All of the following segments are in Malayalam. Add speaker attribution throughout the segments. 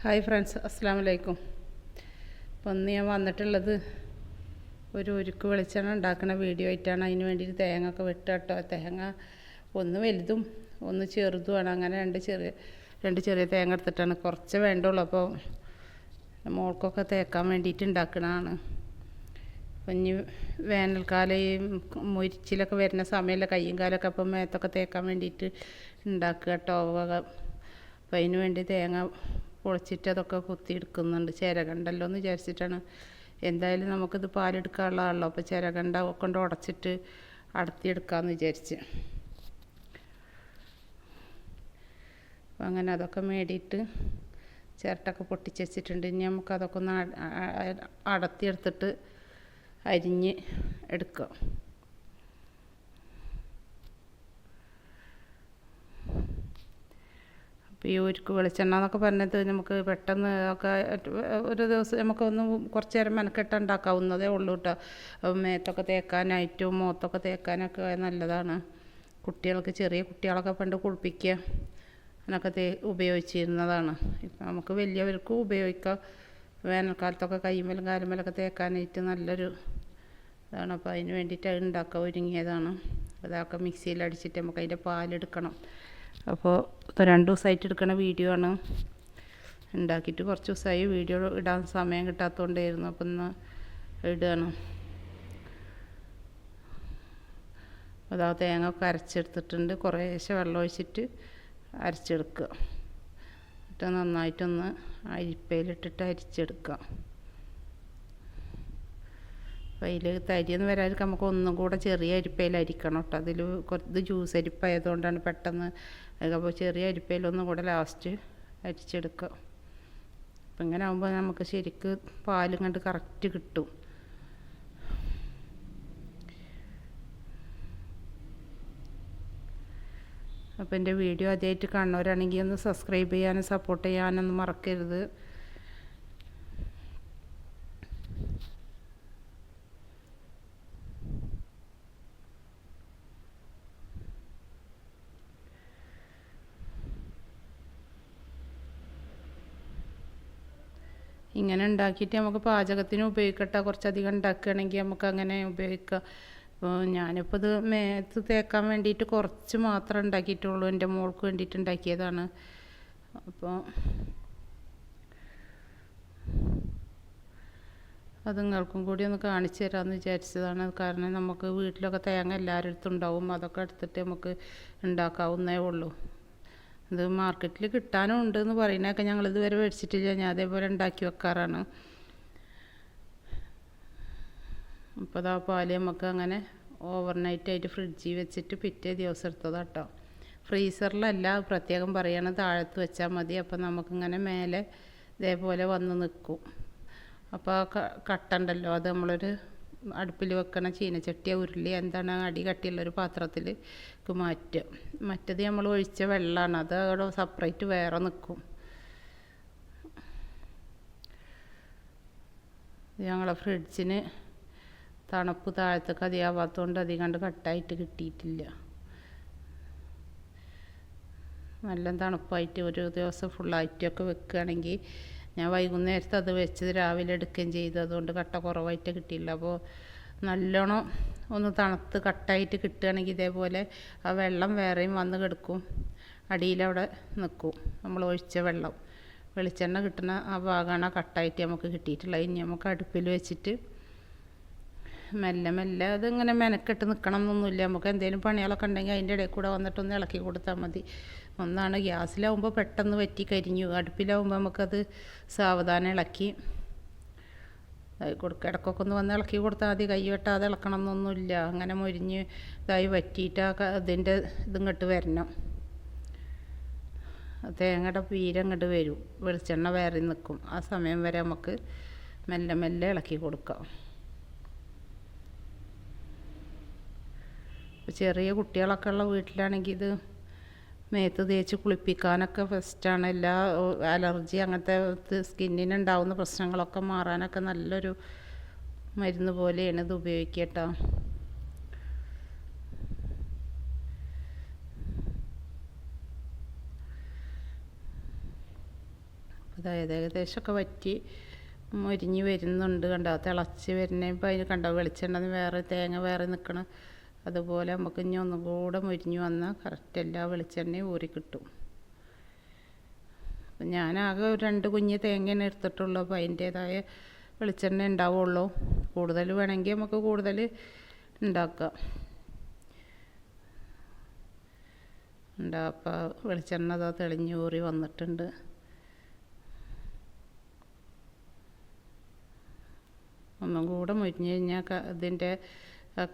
Speaker 1: ഹായ് ഫ്രണ്ട്സ് അസ്സാം വലൈക്കും ഇപ്പം ഇന്ന് ഞാൻ വന്നിട്ടുള്ളത് ഒരു ഉരുക്ക് വെളിച്ചെണ്ണ ഉണ്ടാക്കുന്ന വീഡിയോ ആയിട്ടാണ്. അതിന് വേണ്ടിയിട്ട് തേങ്ങ ഒക്കെ വെട്ടുക കേട്ടോ. തേങ്ങ ഒന്ന് വലുതും ഒന്ന് ചെറുതുമാണ്. അങ്ങനെ രണ്ട് ചെറിയ രണ്ട് ചെറിയ തേങ്ങ എടുത്തിട്ടാണ്. കുറച്ച് വേണ്ടുള്ളൂ. അപ്പോൾ മോൾക്കൊക്കെ തേക്കാൻ വേണ്ടിയിട്ട് ഉണ്ടാക്കണതാണ്. ഇനി വേനൽക്കാലം ഈ മുരിച്ചിലൊക്കെ വരുന്ന സമയമല്ല കയ്യും കാലൊക്കെ അപ്പം മേത്തൊക്കെ തേക്കാൻ വേണ്ടിയിട്ട് ഉണ്ടാക്കുക കേട്ടോ. അപ്പോൾ അതിന് വേണ്ടി തേങ്ങ പൊളിച്ചിട്ട് അതൊക്കെ കുത്തിയെടുക്കുന്നുണ്ട് ചിരകണ്ടല്ലോ എന്ന് വിചാരിച്ചിട്ടാണ്. എന്തായാലും നമുക്കിത് പാലെടുക്കാനുള്ളതാണല്ലോ അപ്പോൾ ചിരകണ്ട കൊണ്ട് ഉടച്ചിട്ട് അടത്തിയെടുക്കാമെന്ന് വിചാരിച്ച്. അപ്പം അങ്ങനെ അതൊക്കെ മേടിയിട്ട് ചിരട്ടൊക്കെ പൊട്ടിച്ച് വെച്ചിട്ടുണ്ട്. ഇനി നമുക്കതൊക്കെ ഒന്ന് അടത്തിയെടുത്തിട്ട് അരിഞ്ഞ് എടുക്കുക ഈ ഉരുക്ക് വെളിച്ചെണ്ണ എന്നൊക്കെ പറഞ്ഞത് നമുക്ക് പെട്ടെന്ന് ഒക്കെ ഒരു ദിവസം നമുക്കൊന്ന് കുറച്ച് നേരം മെനക്കെട്ട് ഉണ്ടാക്കാവുന്നതേ ഉള്ളൂ കേട്ടോ മേത്തൊക്കെ തേക്കാനായിട്ടും മുഖത്തൊക്കെ തേക്കാനൊക്കെ നല്ലതാണ്. കുട്ടികൾക്ക് ചെറിയ കുട്ടികളൊക്കെ പണ്ട് കുളിപ്പിക്കുക അതിനൊക്കെ തേ ഉപയോഗിച്ചിരുന്നതാണ്. ഇപ്പം നമുക്ക് വലിയവർക്കും ഉപയോഗിക്കാം. വേനൽക്കാലത്തൊക്കെ കൈമേലും കാലുമേലൊക്കെ തേക്കാനായിട്ട് നല്ലൊരു ഇതാണ്. അപ്പോൾ അതിന് വേണ്ടിയിട്ട് ഉണ്ടാക്കുക ഒരുങ്ങിയതാണ്. അതൊക്കെ മിക്സിയിൽ അടിച്ചിട്ട് നമുക്ക് അതിന്റെ പാലെടുക്കണം. അപ്പോൾ രണ്ട് ദിവസമായിട്ട് എടുക്കണ വീഡിയോ ആണ്. ഉണ്ടാക്കിയിട്ട് കുറച്ച് ദിവസമായി വീഡിയോ ഇടാൻ സമയം കിട്ടാത്തതുകൊണ്ടായിരുന്നു അപ്പം ഇന്ന് ഇടുകയാണ്. അതാ തേങ്ങ ഒക്കെ അരച്ചെടുത്തിട്ടുണ്ട്. കുറേശ്ശെ വെള്ളം ഒഴിച്ചിട്ട് അരച്ചെടുക്കുക. എന്നിട്ട് നന്നായിട്ടൊന്ന് അരിപ്പയിലിട്ടിട്ട് അരിച്ചെടുക്കുക. അപ്പോൾ അതിൽ തരിയെന്ന് വരാതിരിക്കാൻ നമുക്ക് ഒന്നും കൂടെ ചെറിയ അരിപ്പയിൽ കേട്ടോ. അതിൽ കുറച്ച് ജ്യൂസ് അരിപ്പായതുകൊണ്ടാണ് പെട്ടെന്ന് അപ്പോൾ ചെറിയ അരിപ്പയിലൊന്നും കൂടെ ലാസ്റ്റ് അരിച്ചെടുക്കുക. അപ്പം ഇങ്ങനെ ആകുമ്പോൾ നമുക്ക് ശരിക്ക് പാലും കണ്ട് കറക്റ്റ് കിട്ടും. അപ്പോൾ എന്റെ വീഡിയോ ആദ്യമായിട്ട് കാണുന്നവരാണെങ്കിൽ ഒന്ന് സബ്സ്ക്രൈബ് ചെയ്യാനും സപ്പോർട്ട് ചെയ്യാനൊന്നും മറക്കരുത്. ഇങ്ങനെ ഉണ്ടാക്കിയിട്ട് നമുക്ക് പാചകത്തിന് ഉപയോഗിക്കട്ടെ. കുറച്ചധികം ഉണ്ടാക്കുകയാണെങ്കിൽ നമുക്ക് അങ്ങനെ ഉപയോഗിക്കാം. അപ്പോൾ ഞാനിപ്പോൾ ഇത് മേത്ത് തേക്കാൻ വേണ്ടിയിട്ട് കുറച്ച് മാത്രം ഉണ്ടാക്കിയിട്ടുള്ളൂ. എന്റെ മോൾക്ക് വേണ്ടിയിട്ട് ഉണ്ടാക്കിയതാണ്. അപ്പോൾ അത് നിങ്ങൾക്കും കൂടി ഒന്ന് കാണിച്ചു തരാമെന്ന് വിചാരിച്ചതാണ്. കാരണം നമുക്ക് വീട്ടിലൊക്കെ തേങ്ങ എല്ലാവരുടെ അടുത്തും ഉണ്ടാവും. അതൊക്കെ എടുത്തിട്ട് നമുക്ക് ഉണ്ടാക്കാവുന്നേ ഉള്ളൂ. ഇത് മാർക്കറ്റിൽ കിട്ടാനും ഉണ്ട് എന്ന് പറയുന്നതൊക്കെ ഞങ്ങൾ ഇതുവരെ മേടിച്ചിട്ടില്ല. ഞാൻ അതേപോലെ ഉണ്ടാക്കി വെക്കാറാണ്. അപ്പോൾ അതാ പാൽ നമുക്ക് അങ്ങനെ ഓവർനൈറ്റ് ആയിട്ട് ഫ്രിഡ്ജിൽ വെച്ചിട്ട് പിറ്റേ ദിവസം എടുത്തതാണ് കേട്ടോ ഫ്രീസറിലല്ല പ്രത്യേകം പറയണം താഴത്ത് വെച്ചാൽ മതി. അപ്പോൾ നമുക്കിങ്ങനെ മേലെ ഇതേപോലെ വന്ന് നിൽക്കും. അപ്പോൾ ആ കട്ടുണ്ടല്ലോ അത് നമ്മളൊരു അടുപ്പിൽ വെക്കണ ചീനച്ചട്ടിയ ഉരുളി എന്താണ് അടി കട്ടിയുള്ളൊരു പാത്രത്തിൽ മാറ്റുക. മറ്റത് നമ്മൾ ഒഴിച്ച വെള്ളമാണ് അത് അവിടെ സെപ്പറേറ്റ് വേറെ നിൽക്കും ഞങ്ങളെ ഫ്രിഡ്ജിന് തണുപ്പ് താഴത്തേക്ക് അധികമാവാത്തതുകൊണ്ട് അധികം കണ്ട് കട്ടായിട്ട് കിട്ടിയിട്ടില്ല. നല്ല തണുപ്പായിട്ട് ഒരു ദിവസം ഫുള്ളായിട്ടൊക്കെ വെക്കുകയാണെങ്കിൽ ഞാൻ വൈകുന്നേരത്ത് അത് വെച്ചത് രാവിലെ എടുക്കുകയും ചെയ്തു. അതുകൊണ്ട് കട്ട കുറവായിട്ട് കിട്ടിയില്ല. അപ്പോൾ നല്ലോണം ഒന്ന് തണുത്ത് കട്ടായിട്ട് കിട്ടുകയാണെങ്കിൽ ഇതേപോലെ ആ വെള്ളം വേറെയും വന്ന് കിടക്കും. അടിയിലവിടെ നിൽക്കും. നമ്മൾ ഒഴിച്ച വെള്ളം. വെളിച്ചെണ്ണ കിട്ടുന്ന ആ ഭാഗമാണ് കട്ടായിട്ട് നമുക്ക് കിട്ടിയിട്ടുള്ളത്. ഇനി നമുക്ക് അടുപ്പിൽ വെച്ചിട്ട് മെല്ലെ മെല്ലെ അതിങ്ങനെ മെനക്കെട്ട് നിൽക്കണം എന്നൊന്നുമില്ല നമുക്ക് എന്തെങ്കിലും പണികളൊക്കെ ഉണ്ടെങ്കിൽ അതിന്റെ ഇടയിൽ കൂടെ വന്നിട്ടൊന്ന് ഇളക്കി കൊടുത്താൽ മതി. ഒന്നാണ് ഗ്യാസിലാവുമ്പോൾ പെട്ടെന്ന് വറ്റി കരിഞ്ഞു. അടുപ്പിലാവുമ്പോൾ നമുക്കത് സാവധാനം ഇളക്കി. കൊടുക്കുക ഇടക്കൊക്കെ ഒന്ന് വന്ന് ഇളക്കി കൊടുത്താൽ മതി. കൈ വെട്ടാതെ ഇളക്കണം എന്നൊന്നുമില്ല അങ്ങനെ മൊരിഞ്ഞ് ഇതായി വറ്റിയിട്ട് ആ അതിന്റെ ഇതിങ്ങോട്ട് വരണം. തേങ്ങയുടെ പീരങ്ങോട്ട് വരും. വെളിച്ചെണ്ണ വേറെ നിൽക്കും ആ സമയം വരെ നമുക്ക് മെല്ലെ മെല്ലെ ഇളക്കി കൊടുക്കാം. ചെറിയ കുട്ടികളൊക്കെ ഉള്ള വീട്ടിലാണെങ്കിൽ ഇത് മേത്ത് തേച്ച് കുളിപ്പിക്കാനൊക്കെ ഫസ്റ്റാണ്. എല്ലാ അലർജി അങ്ങനത്തെ സ്കിന്നിന് ഉണ്ടാകുന്ന പ്രശ്നങ്ങളൊക്കെ മാറാനൊക്കെ നല്ലൊരു മരുന്ന് പോലെയാണ് ഇത് ഉപയോഗിക്കുക കേട്ടോ അതായത് ഏകദേശമൊക്കെ വറ്റി മുരിഞ്ഞ് വരുന്നുണ്ട് കണ്ടോ? തിളച്ച് വരുന്നേ ഇപ്പം അതിന് കണ്ടോ? വെളിച്ചെണ്ണ വേറെ തേങ്ങ വേറെ നിൽക്കണം അതുപോലെ നമുക്ക് ഇനി ഒന്നും കൂടെ മൊരിഞ്ഞ് വന്നാൽ കറക്റ്റ് എല്ലാ വെളിച്ചെണ്ണയും ഊറിക്കിട്ടും അപ്പം ഞാനാകെ രണ്ട് കുഞ്ഞ് തേങ്ങയാണ് എടുത്തിട്ടുള്ളൂ. അപ്പോൾ അതിന്റേതായ വെളിച്ചെണ്ണ ഉണ്ടാവുള്ളൂ. കൂടുതൽ വേണമെങ്കിൽ നമുക്ക് കൂടുതൽ ഉണ്ടാക്കാം. ഉണ്ടാ അപ്പോൾ വെളിച്ചെണ്ണ അതാ തെളിഞ്ഞൂറി വന്നിട്ടുണ്ട്. ഒന്നും കൂടെ മുരിഞ്ഞ് കഴിഞ്ഞാൽ ഇതിന്റെ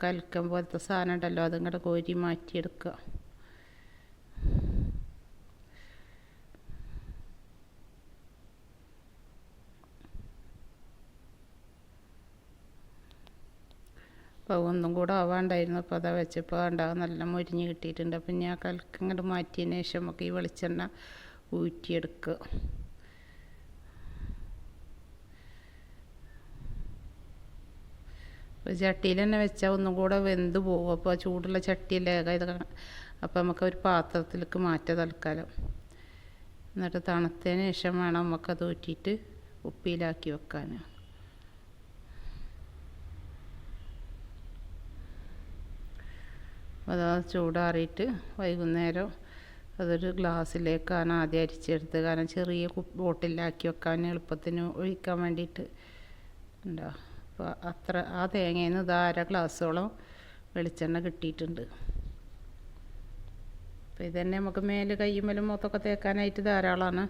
Speaker 1: കൽക്കം പോലത്തെ സാധനം ഉണ്ടല്ലോ അതും കൂടെ കോരി മാറ്റിയെടുക്കുക അപ്പോൾ ഒന്നും കൂടെ ആവാണ്ടായിരുന്നു. അപ്പോൾ അതാ വെച്ചപ്പോൾ ഉണ്ടാകും നല്ല മുരിഞ്ഞ് കിട്ടിയിട്ടുണ്ട്. അപ്പം ഞാൻ കലക്കങ്ങോട്ട് മാറ്റിയതിന് ശേഷം നമുക്ക് ഈ വെളിച്ചെണ്ണ ഊറ്റിയെടുക്കുക അപ്പോൾ ചട്ടിയിൽ തന്നെ വെച്ചാൽ ഒന്നും കൂടെ വെന്ത് പോകും അപ്പോൾ ചൂടുള്ള ചട്ടിയല്ലേ ഇത് അപ്പോൾ നമുക്ക് ഒരു പാത്രത്തിലേക്ക് മാറ്റാം തൽക്കാലം. എന്നിട്ട് തണുത്തതിന് ശേഷം വേണം നമുക്കത് ഊറ്റിയിട്ട് ഉപ്പിയിലാക്കി വെക്കാൻ അത് ചൂടാറിയിട്ട് വൈകുന്നേരം അതൊരു ഗ്ലാസ്സിലേക്കാണ് ആദ്യം അരിച്ചെടുത്ത്. കാരണം ചെറിയ ബോട്ടിലാക്കി വെക്കാൻ എളുപ്പത്തിന് ഒഴിക്കാൻ വേണ്ടിയിട്ട്. ഉണ്ടോ അപ്പോൾ അത്ര ആ തേങ്ങയിൽ നിന്ന് ഇത് അര ഗ്ലാസ്സോളം വെളിച്ചെണ്ണ കിട്ടിയിട്ടുണ്ട്. അപ്പോൾ ഇതന്നെ നമുക്ക് മേൽ കയ്യുമ്മലും മൊത്തമൊക്കെ തേക്കാനായിട്ട് ധാരാളമാണ്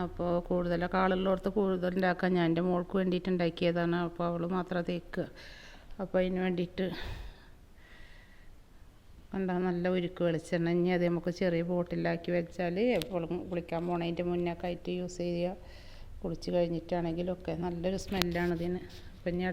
Speaker 1: അപ്പോൾ കൂടുതലൊക്കെ ആളുള്ളടത്ത് കൂടുതൽ ഉണ്ടാക്കാൻ ഞാൻ എന്റെ മോൾക്ക് വേണ്ടിയിട്ട് ഉണ്ടാക്കിയതാണ് അപ്പോൾ അവൾ മാത്രം തേക്കുക അപ്പോൾ അതിന് വേണ്ടിയിട്ട് കണ്ടാൽ നല്ല ഉരുക്ക് വെളിച്ചെണ്ണ. ഇനി അത് നമുക്ക് ചെറിയ ബോട്ടിലാക്കി വെച്ചാൽ എപ്പോഴും കുളിക്കാൻ പോണതിന്റെ മുന്നൊക്കെ ആയിട്ട് യൂസ് ചെയ്യുക കുളിച്ച് കഴിഞ്ഞിട്ടാണെങ്കിലൊക്കെ നല്ലൊരു സ്മെല്ലാണ് ഇതിന്. അപ്പം ഞാൻ